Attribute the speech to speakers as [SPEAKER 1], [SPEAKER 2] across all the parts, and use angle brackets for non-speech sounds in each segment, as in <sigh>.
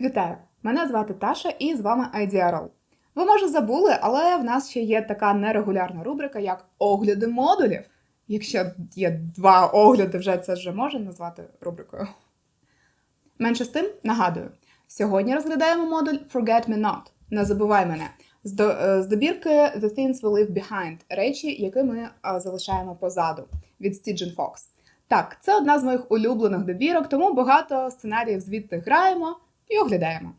[SPEAKER 1] Вітаю! Мене звати Таша і з вами IDRO. Ви може забули, але в нас ще є така нерегулярна рубрика, як огляди модулів. Якщо є два огляди, вже це вже можна назвати рубрикою. Менше з тим, нагадую, сьогодні розглядаємо модуль Forget Me Not. Не забувай мене. З е, добірки The Things We Leave Behind речі, які ми е, залишаємо позаду від Stygian Fox. Так, це одна з моїх улюблених добірок, тому багато сценаріїв звідти граємо і оглядаємо.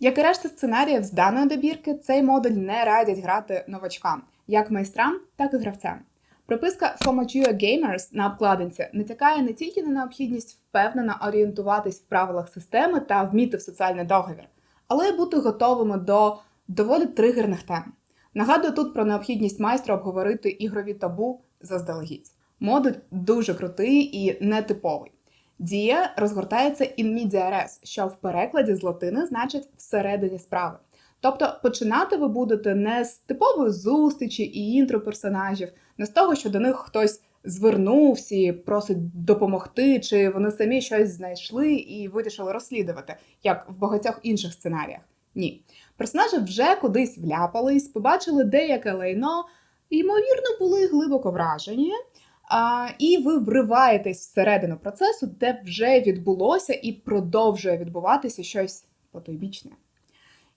[SPEAKER 1] Як і решта сценаріїв з даної добірки, цей модуль не радять грати новачкам, як майстрам, так і гравцям. Приписка For Mature Gamers на обкладинці натякає не тільки на необхідність впевнено орієнтуватись в правилах системи та вміти в соціальний договір, але й бути готовими до доволі тригерних тем. Нагадую тут про необхідність майстра обговорити ігрові табу заздалегідь. Модуль дуже крутий і нетиповий. Дія розгортається in media res, що в перекладі з латини значить всередині справи. Тобто починати ви будете не з типової зустрічі і інтро персонажів, не з того, що до них хтось звернувся і просить допомогти, чи вони самі щось знайшли і вирішили розслідувати, як в багатьох інших сценаріях. Ні. Персонажі вже кудись вляпались, побачили деяке лайно, ймовірно, були глибоко вражені. І ви вриваєтесь всередину процесу, де вже відбулося і продовжує відбуватися щось потойбічне.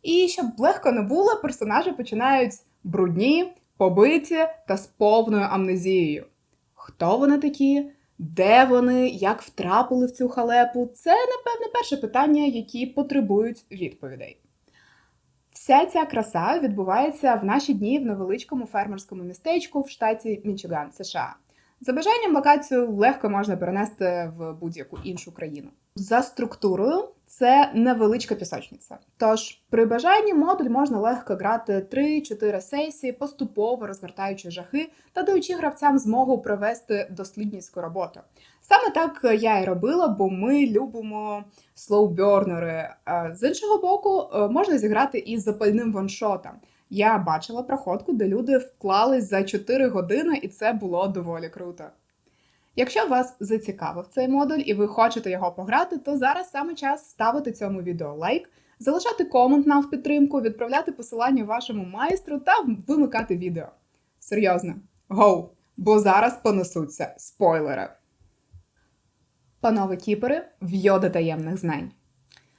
[SPEAKER 1] І щоб легко не було, персонажі починають брудні, побиті та з повною амнезією. Хто вони такі? Де вони, як втрапили в цю халепу? Це, напевне, перше питання, які потребують відповідей. Вся ця краса відбувається в наші дні в невеличкому фермерському містечку в штаті Мічиган, США. За бажанням локацію легко можна перенести в будь-яку іншу країну. За структурою це невеличка пісочниця. Тож при бажанні модуль можна легко грати 3-4 сесії, поступово розгортаючи жахи та даючи гравцям змогу провести дослідницьку роботу. Саме так я і робила, бо ми любимо слоубернери. З іншого боку, е, можна зіграти і з запальним ваншотом. Я бачила проходку, де люди вклались за 4 години, і це було доволі круто. Якщо вас зацікавив цей модуль і ви хочете його пограти, то зараз саме час ставити цьому відео лайк, залишати комент нам в підтримку, відправляти посилання вашому майстру та вимикати відео. Серйозно, гоу! Бо зараз понесуться спойлери. Панове кіпери, вйоди таємних знань.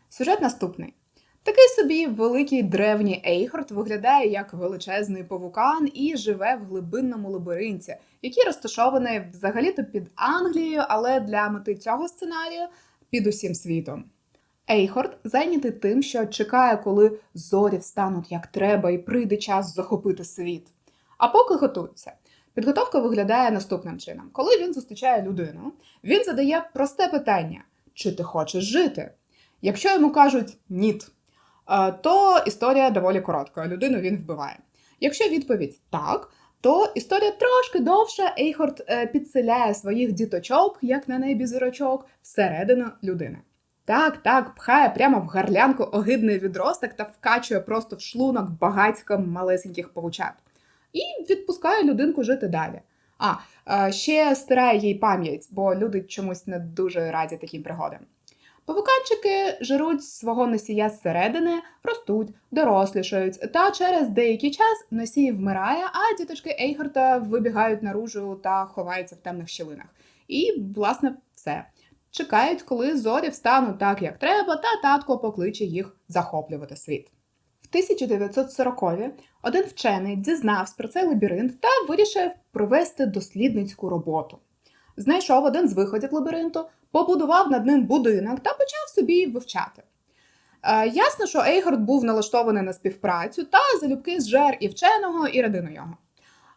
[SPEAKER 1] Сюжет наступний. Такий собі великий древній Ейхорд виглядає як величезний павукан і живе в глибинному лабіринті, який розташований взагалі-то під Англією, але для мети цього сценарію під усім світом. Ейхорд зайнятий тим, що чекає, коли зорі встануть як треба, і прийде час захопити світ. А поки готується. Підготовка виглядає наступним чином: коли він зустрічає людину, він задає просте питання: чи ти хочеш жити? Якщо йому кажуть ніт, то історія доволі коротка. Людину він вбиває. Якщо відповідь так, то історія трошки довша. Ейхорд е, підселяє своїх діточок, як на небі зірочок, всередину людини. Так, так, пхає прямо в гарлянку огидний відросток та вкачує просто в шлунок багатько малесеньких павучат. І відпускає людинку жити далі. А, е, ще стирає їй пам'ять, бо люди чомусь не дуже раді таким пригодам. Павуканчики жируть свого носія зсередини, ростуть, дорослішають, та через деякий час носій вмирає, а діточки Ейхарта вибігають наружу та ховаються в темних щілинах. І, власне, все. Чекають, коли зорі встануть так, як треба, та татко покличе їх захоплювати світ. В 1940-ві один вчений дізнався про цей лабіринт та вирішив провести дослідницьку роботу. Знайшов один з виходів лабіринту, побудував над ним будинок та почав собі вивчати. Е, ясно, що Ейгард був налаштований на співпрацю та залюбки зжер і вченого, і родину його.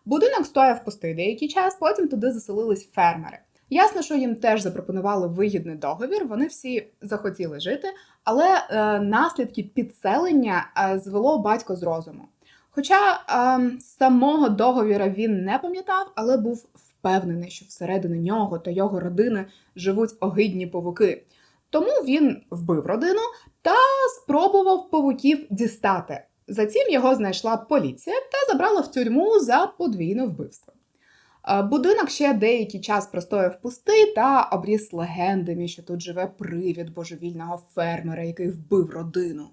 [SPEAKER 1] Будинок стояв пустий деякий час, потім туди заселились фермери. Ясно, що їм теж запропонували вигідний договір, вони всі захотіли жити, але е, наслідки підселення е, звело батько з розуму. Хоча е, самого договіра він не пам'ятав, але був впевнений, що всередині нього та його родини живуть огидні павуки. Тому він вбив родину та спробував павуків дістати. Затім його знайшла поліція та забрала в тюрму за подвійне вбивство. Будинок ще деякий час простояв пустий та обріс легендами, що тут живе привід божевільного фермера, який вбив родину.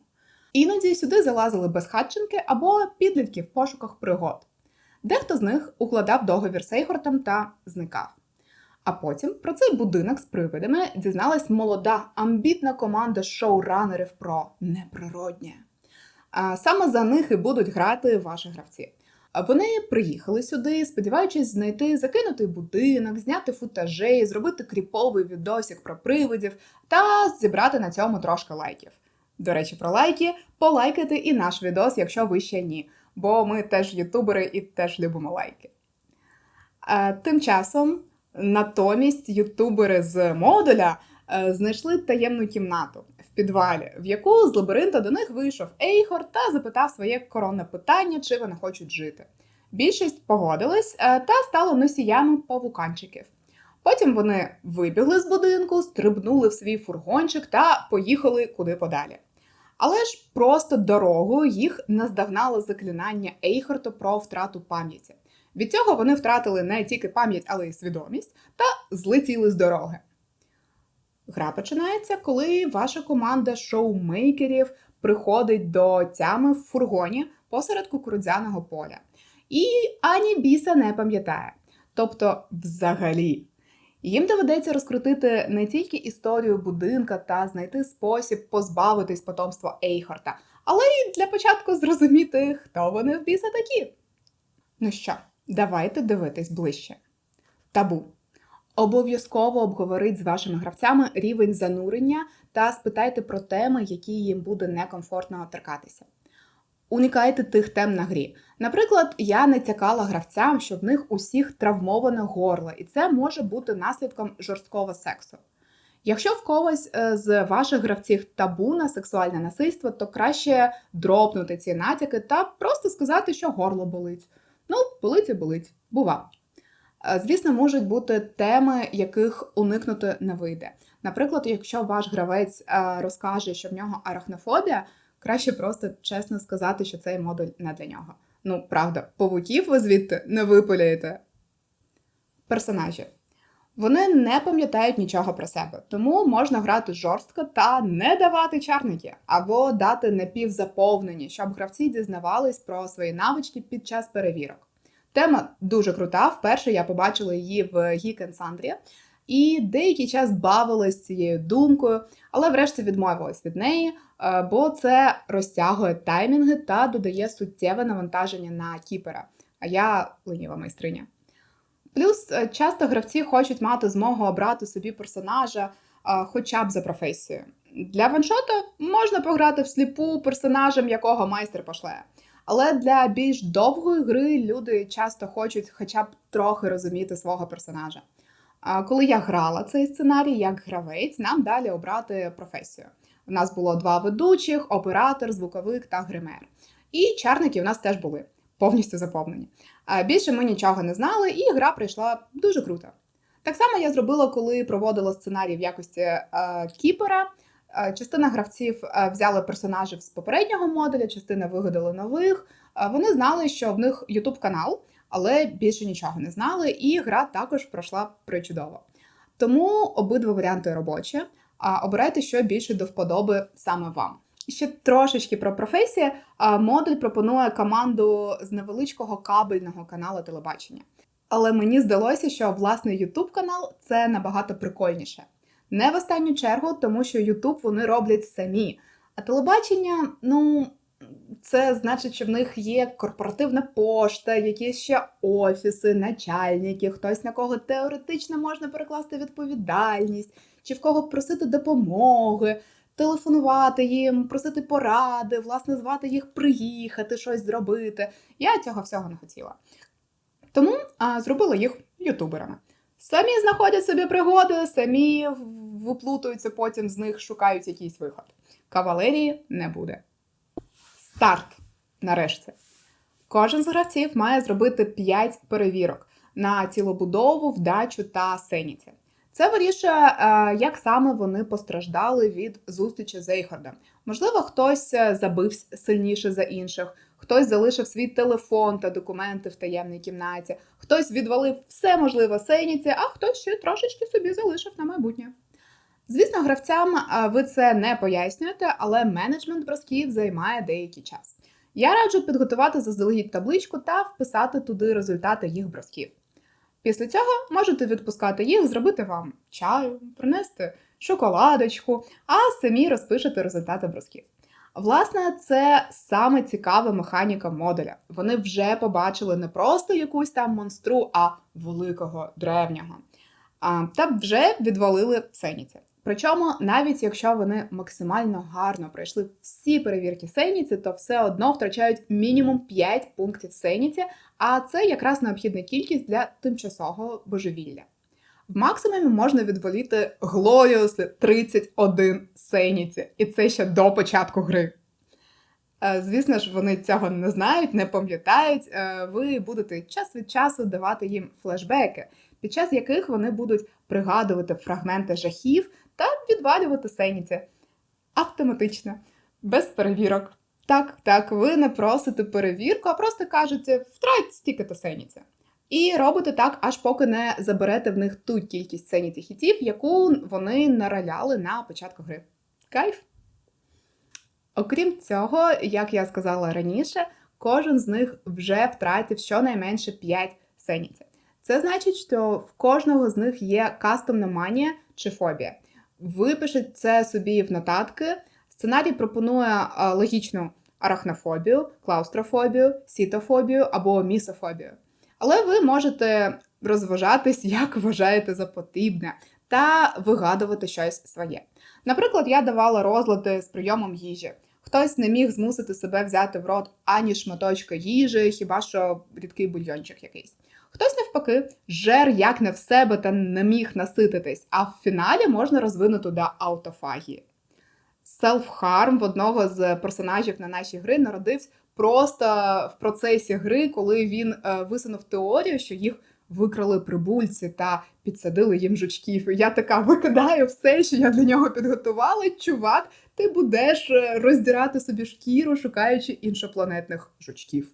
[SPEAKER 1] Іноді сюди залазили безхатченки або підлітки в пошуках пригод. Дехто з них укладав договір з Ейхортом та зникав. А потім про цей будинок з привидами дізналась молода, амбітна команда шоуранерів про неприроднє. Саме за них і будуть грати ваші гравці. Вони приїхали сюди, сподіваючись знайти закинутий будинок, зняти футажі, зробити кріповий відосик про привидів та зібрати на цьому трошки лайків. До речі, про лайки, полайкайте і наш відос, якщо ви ще ні, бо ми теж ютубери і теж любимо лайки. Е, Тим часом, натомість, ютубери з модуля е, знайшли таємну кімнату в підвалі, в яку з лабіринта до них вийшов Ейхор та запитав своє коронне питання, чи вони хочуть жити. Більшість погодилась е, та стали носіями павуканчиків. Потім вони вибігли з будинку, стрибнули в свій фургончик та поїхали куди подалі. Але ж просто дорогою їх наздогнало заклинання Ейхорту про втрату пам'яті. Від цього вони втратили не тільки пам'ять, але й свідомість та злетіли з дороги. Гра починається, коли ваша команда шоумейкерів приходить до тями в фургоні посеред кукурудзяного поля. І ані біса не пам'ятає. Тобто, взагалі. Їм доведеться розкрутити не тільки історію будинка та знайти спосіб позбавитись потомства Ейхорта, але й для початку зрозуміти, хто вони в біса такі. Ну що, давайте дивитись ближче. Табу. Обов'язково обговоріть з вашими гравцями рівень занурення та спитайте про теми, які їм буде некомфортно торкатися. Уникайте тих тем на грі. Наприклад, я не цякала гравцям, що в них усіх травмоване горло, і це може бути наслідком жорсткого сексу. Якщо в когось е, з ваших гравців табу на сексуальне насильство, то краще дропнути ці натяки та просто сказати, що горло болить. Ну, болить і болить, бува. Е, Звісно, можуть бути теми, яких уникнути не вийде. Наприклад, якщо ваш гравець е, розкаже, що в нього арахнофобія, краще просто чесно сказати, що цей модуль не для нього. Ну, правда, павуків ви звідти не випиляєте. Персонажі. Вони не пам'ятають нічого про себе, тому можна грати жорстко та не давати чарники, або дати напівзаповнені, щоб гравці дізнавались про свої навички під час перевірок. Тема дуже крута. Вперше я побачила її в Geek and і деякий час бавилась цією думкою, але врешті відмовилась від неї, бо це розтягує таймінги та додає суттєве навантаження на кіпера. А я леніва майстриня. Плюс е, часто гравці хочуть мати змогу обрати собі персонажа е, хоча б за професією. Для ваншота можна пограти всліпу персонажем, якого майстер пошле. Але для більш довгої гри люди часто хочуть хоча б трохи розуміти свого персонажа. Коли я грала цей сценарій як гравець, нам далі обрати професію. У нас було два ведучих: оператор, звуковик та гример. І чарники у нас теж були повністю заповнені. А Більше ми нічого не знали, і гра прийшла дуже круто. Так само я зробила, коли проводила сценарій в якості е, кіпера. Е, Частина гравців е, взяли персонажів з попереднього модуля, частина вигадали нових. Е, Вони знали, що в них YouTube канал, але більше нічого не знали, і гра також пройшла причудово. Тому обидва варіанти робочі. А обирайте, що більше до вподоби саме вам. Ще трошечки про професії. Модуль пропонує команду з невеличкого кабельного каналу телебачення. Але мені здалося, що власний YouTube канал це набагато прикольніше. Не в останню чергу, тому що YouTube вони роблять самі. А телебачення, ну, це значить, що в них є корпоративна пошта, якісь ще офіси, начальники, хтось на кого теоретично можна перекласти відповідальність, чи в кого просити допомоги, телефонувати їм, просити поради, власне, звати їх приїхати, щось зробити. Я цього всього не хотіла. Тому а, зробила їх ютуберами. Самі знаходять собі пригоди, самі виплутуються, потім з них шукають якийсь виход. Кавалерії не буде. Старт. Нарешті. Кожен з гравців має зробити 5 перевірок на цілобудову, вдачу та сеніті. Це вирішує, е, як саме вони постраждали від зустрічі з Ейхардом. Можливо, хтось е, забився сильніше за інших, хтось залишив свій телефон та документи в таємній кімнаті, хтось відвалив все можливе сеніті, а хтось ще трошечки собі залишив на майбутнє. Звісно, гравцям ви це не пояснюєте, але менеджмент бросків займає деякий час. Я раджу підготувати заздалегідь табличку та вписати туди результати їх бросків. Після цього можете відпускати їх, зробити вам чаю, принести шоколадочку, а самі розпишете результати бросків. Власне, це саме цікава механіка модуля. Вони вже побачили не просто якусь там монстру, а великого древнього. А, Та вже відвалили Сеніці. Причому, навіть якщо вони максимально гарно пройшли всі перевірки Сеніці, то все одно втрачають мінімум 5 пунктів Сеніці, а це якраз необхідна кількість для тимчасового божевілля. В максимумі можна відволіти Глоріусли 31 Сеніці, і це ще до початку гри. Е, звісно ж, вони цього не знають, не пам'ятають. Е, ви будете час від часу давати їм флешбеки, під час яких вони будуть пригадувати фрагменти жахів та відвалювати сеніці. Автоматично, без перевірок. Так, так, ви не просите перевірку, а просто кажете, втрать стільки-то сеніці. І робите так, аж поки не заберете в них ту кількість сеніці хітів, яку вони нараляли на початку гри. Кайф! Окрім цього, як я сказала раніше, кожен з них вже втратив щонайменше 5 сеніці. Це значить, що в кожного з них є кастомна манія чи фобія. Випишіть це собі в нотатки. Сценарій пропонує логічну арахнофобію, клаустрофобію, сітофобію або місофобію. Але ви можете розважатись, <laughs> як вважаєте за потрібне, та вигадувати щось своє. Наприклад, я давала розлади з прийомом їжі. Хтось не міг змусити себе взяти в рот ані шматочка їжі, хіба що рідкий бульйончик якийсь. Хтось навпаки жер як не в себе та не міг насититись, а в фіналі можна розвинути до аутофагії. Селф-харм в одного з персонажів на нашій гри народився просто в процесі гри, коли він е, висунув теорію, що їх викрали прибульці та підсадили їм жучків. І я така викидаю все, що я для нього підготувала. Чувак, ти будеш е, роздирати собі шкіру, шукаючи іншопланетних жучків.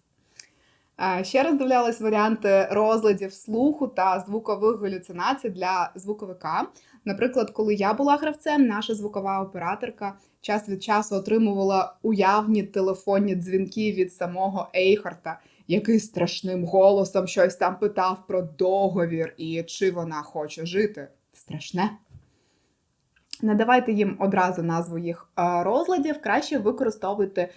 [SPEAKER 1] Ще роздивлялись варіанти розладів слуху та звукових галюцинацій для звуковика. Наприклад, коли я була гравцем, наша звукова операторка час від часу отримувала уявні телефонні дзвінки від самого Ейхарта, який страшним голосом щось там питав про договір і чи вона хоче жити. Страшне. Не давайте їм одразу назву їх розладів, краще використовуйте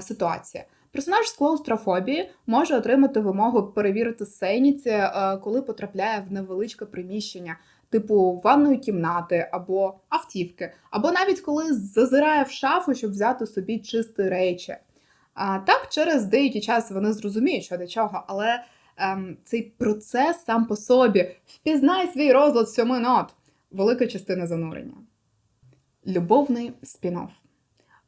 [SPEAKER 1] ситуацію. Персонаж з клаустрофобії може отримати вимогу перевірити сеніці, е, коли потрапляє в невеличке приміщення, типу ванної кімнати або автівки, або навіть коли зазирає в шафу, щоб взяти собі чисті речі. А так, через деякий час вони зрозуміють, що до чого, але ем, цей процес сам по собі впізнай свій розлад сьоми нот, велика частина занурення. Любовний спін-офф.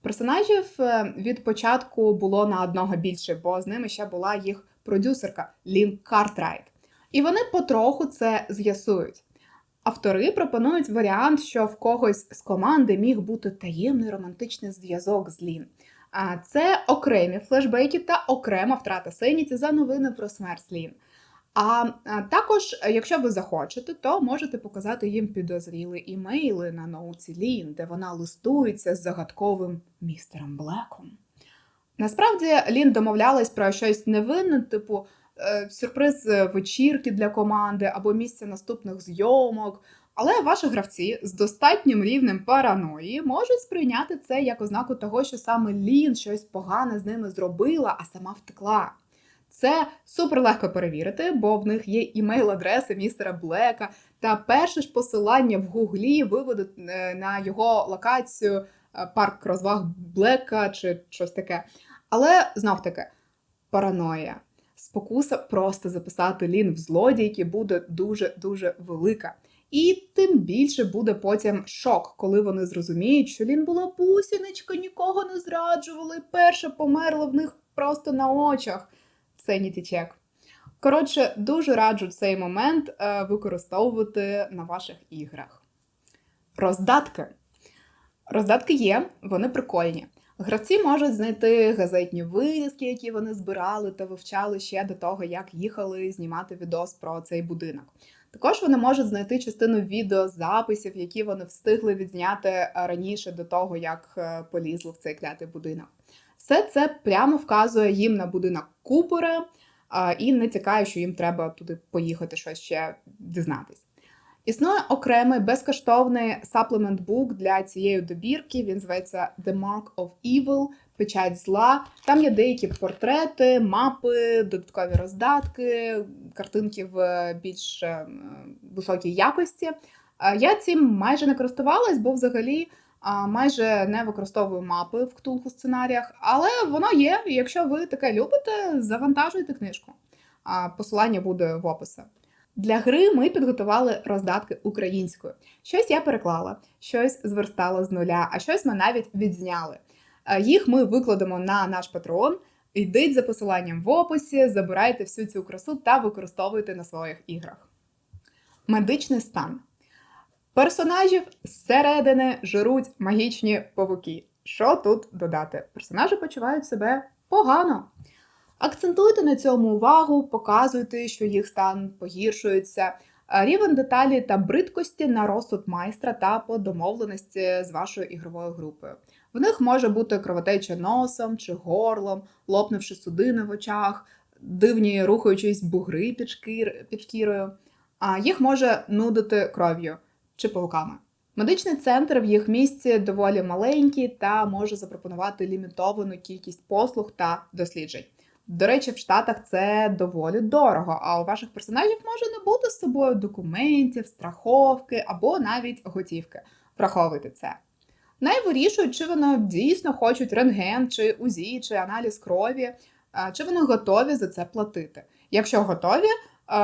[SPEAKER 1] Персонажів е, від початку було на одного більше, бо з ними ще була їх продюсерка Лін Картрайт. І вони потроху це з'ясують. Автори пропонують варіант, що в когось з команди міг бути таємний романтичний зв'язок з Лін. А це окремі флешбеки та окрема втрата Сеніці за новини про смерть Лін. А також, якщо ви захочете, то можете показати їм підозріли імейли на ноуці Лін, де вона листується з загадковим містером Блеком. Насправді Лін домовлялась про щось невинне, типу е, сюрприз вечірки для команди або місце наступних зйомок. Але ваші гравці з достатнім рівнем параної можуть сприйняти це як ознаку того, що саме Лін щось погане з ними зробила, а сама втекла. Це супер легко перевірити, бо в них є імейл-адреси містера Блека, та перше ж посилання в Гуглі виведуть е, на його локацію е, парк розваг Блека чи щось таке. Але знов таки параноя. спокуса просто записати Лін в злодійки буде дуже-дуже велика. І тим більше буде потім шок, коли вони зрозуміють, що Лін була бусіночка, нікого не зраджувала, і перша померла в них просто на очах. Це чек. Коротше, дуже раджу цей момент е, використовувати на ваших іграх. Роздатки. Роздатки є, вони прикольні. Гравці можуть знайти газетні вирізки, які вони збирали та вивчали ще до того, як їхали знімати відос про цей будинок. Також вони можуть знайти частину відеозаписів, які вони встигли відзняти раніше до того, як е, полізли в цей клятий будинок. Все це прямо вказує їм на будинок Купера і не цікає, що їм треба туди поїхати щось ще дізнатись. Існує окремий безкоштовний book для цієї добірки. Він зветься The Mark of Evil, печать зла. Там є деякі портрети, мапи, додаткові роздатки, картинки в більш е, високій якості. Я цим майже не користувалась, бо взагалі майже не використовую мапи в ктулху сценаріях, але воно є. Якщо ви таке любите, завантажуйте книжку. Посилання буде в описі. Для гри ми підготували роздатки українською. Щось я переклала, щось зверстала з нуля, а щось ми навіть відзняли. Їх ми викладемо на наш патрон. Йдіть за посиланням в описі, забирайте всю цю красу та використовуйте на своїх іграх. Медичний стан. Персонажів зсередини жируть магічні павуки. Що тут додати? Персонажі почувають себе погано. Акцентуйте на цьому увагу, показуйте, що їх стан погіршується. Рівень деталі та бридкості на розсуд майстра та по домовленості з вашою ігровою групою. В них може бути кровотеча носом чи горлом, лопнувши судини в очах, дивні рухаючись бугри під шкірою, а їх може нудити кров'ю чи павуками. Медичний центр в їх місці доволі маленький та може запропонувати лімітовану кількість послуг та досліджень. До речі, в Штатах це доволі дорого, а у ваших персонажів може не бути з собою документів, страховки або навіть готівки. Враховуйте це. Найвирішують, чи вони дійсно хочуть рентген, чи УЗІ, чи аналіз крові, чи вони готові за це платити. Якщо готові,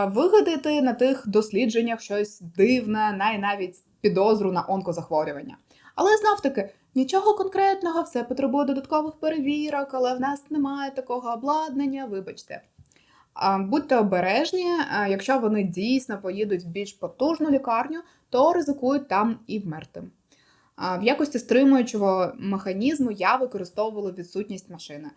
[SPEAKER 1] вигадати на тих дослідженнях щось дивне, най навіть підозру на онкозахворювання. Але знов таки, нічого конкретного, все потребує додаткових перевірок, але в нас немає такого обладнання, вибачте. Будьте обережні, якщо вони дійсно поїдуть в більш потужну лікарню, то ризикують там і вмерти. В якості стримуючого механізму я використовувала відсутність машини.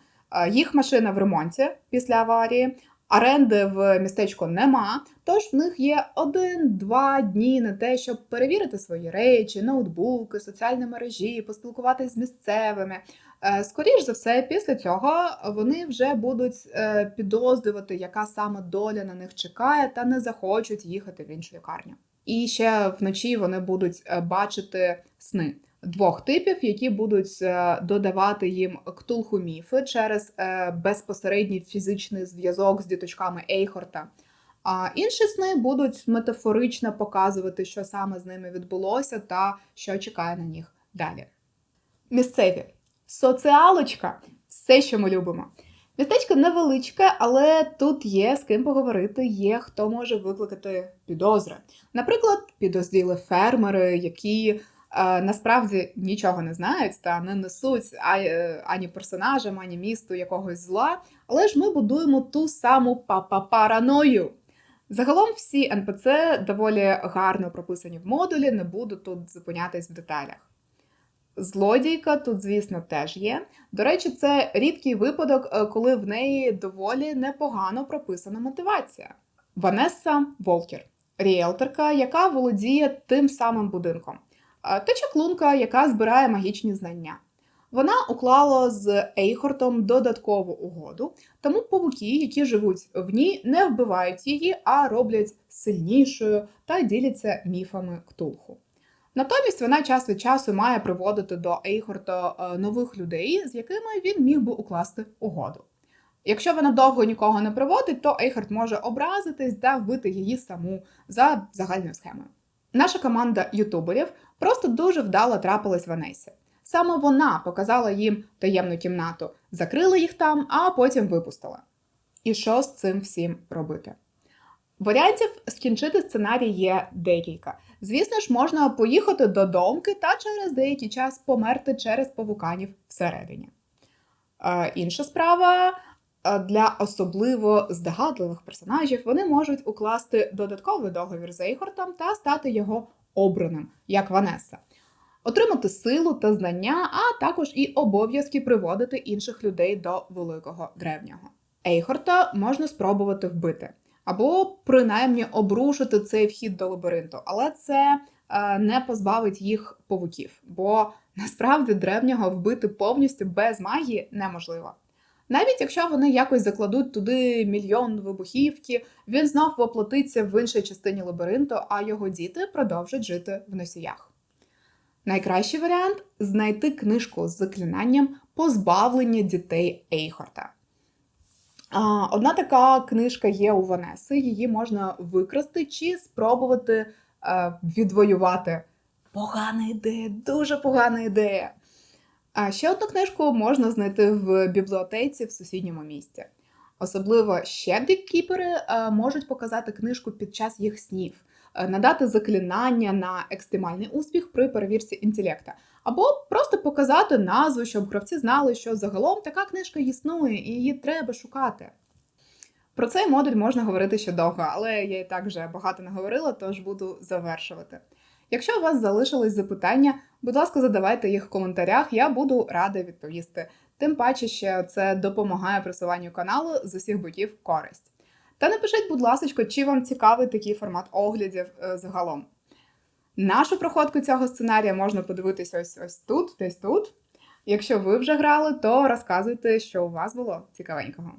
[SPEAKER 1] Їх машина в ремонті після аварії, Оренди в містечку нема, тож в них є один-два дні на те, щоб перевірити свої речі, ноутбуки, соціальні мережі, поспілкуватися з місцевими. Е, Скоріше за все, після цього вони вже будуть е, підозрювати, яка саме доля на них чекає, та не захочуть їхати в іншу лікарню. І ще вночі вони будуть е, бачити сни двох типів, які будуть е, додавати їм ктулху-міфи через е, безпосередній фізичний зв'язок з діточками Ейхорта. А інші сни будуть метафорично показувати, що саме з ними відбулося, та що чекає на них далі. Місцеві соціалочка все, що ми любимо. Містечко невеличке, але тут є з ким поговорити, є хто може викликати підозри. Наприклад, підозріли фермери, які насправді нічого не знають та не несуть е, ані персонажам, ані місту якогось зла. Але ж ми будуємо ту саму папа-параною. Загалом всі НПЦ доволі гарно прописані в модулі, не буду тут зупинятись в деталях. Злодійка тут, звісно, теж є. До речі, це рідкий випадок, е, коли в неї доволі непогано прописана мотивація. Ванесса Волкер, ріелторка, яка володіє тим самим будинком та чаклунка, яка збирає магічні знання. Вона уклала з Ейхортом додаткову угоду, тому павуки, які живуть в ній, не вбивають її, а роблять сильнішою та діляться міфами ктулху. Натомість вона час від часу має приводити до Ейхорта е, нових людей, з якими він міг би укласти угоду. Якщо вона довго нікого не приводить, то Ейхард може образитись та вбити її саму за загальною схемою. Наша команда ютуберів просто дуже вдало трапилась в Анесі. Саме вона показала їм таємну кімнату, закрила їх там, а потім випустила. І що з цим всім робити? Варіантів скінчити сценарій є декілька. Звісно ж, можна поїхати до домки та через деякий час померти через павуканів всередині. Е, інша справа е, для особливо здогадливих персонажів вони можуть укласти додатковий договір з Ейхортом та стати його обраним, як Ванеса. Отримати силу та знання, а також і обов'язки приводити інших людей до великого древнього. Ейхорта можна спробувати вбити, або принаймні обрушити цей вхід до лабіринту, але це е, не позбавить їх павуків, бо насправді древнього вбити повністю без магії неможливо. Навіть якщо вони якось закладуть туди мільйон вибухівки, він знов воплотиться в іншій частині лабіринту, а його діти продовжать жити в носіях. Найкращий варіант знайти книжку з заклинанням позбавлення дітей Ейхорта. Одна така книжка є у Ванеси, її можна викрасти чи спробувати е, відвоювати. Погана ідея, дуже погана ідея. А ще одну книжку можна знайти в бібліотеці в сусідньому місті. Особливо щедрі кіпери е, можуть показати книжку під час їх снів, е, надати заклинання на екстремальний успіх при перевірці інтелекта, або просто показати назву, щоб гравці знали, що загалом така книжка існує і її треба шукати. Про цей модуль можна говорити ще довго, але я і так вже багато не говорила, тож буду завершувати. Якщо у вас залишились запитання, будь ласка, задавайте їх в коментарях, я буду рада відповісти. Тим паче, що це допомагає просуванню каналу з усіх боків користь. Та напишіть, будь ласка, чи вам цікавий такий формат оглядів е, загалом. Нашу проходку цього сценарія можна подивитися ось ось тут, десь тут. Якщо ви вже грали, то розказуйте, що у вас було цікавенького.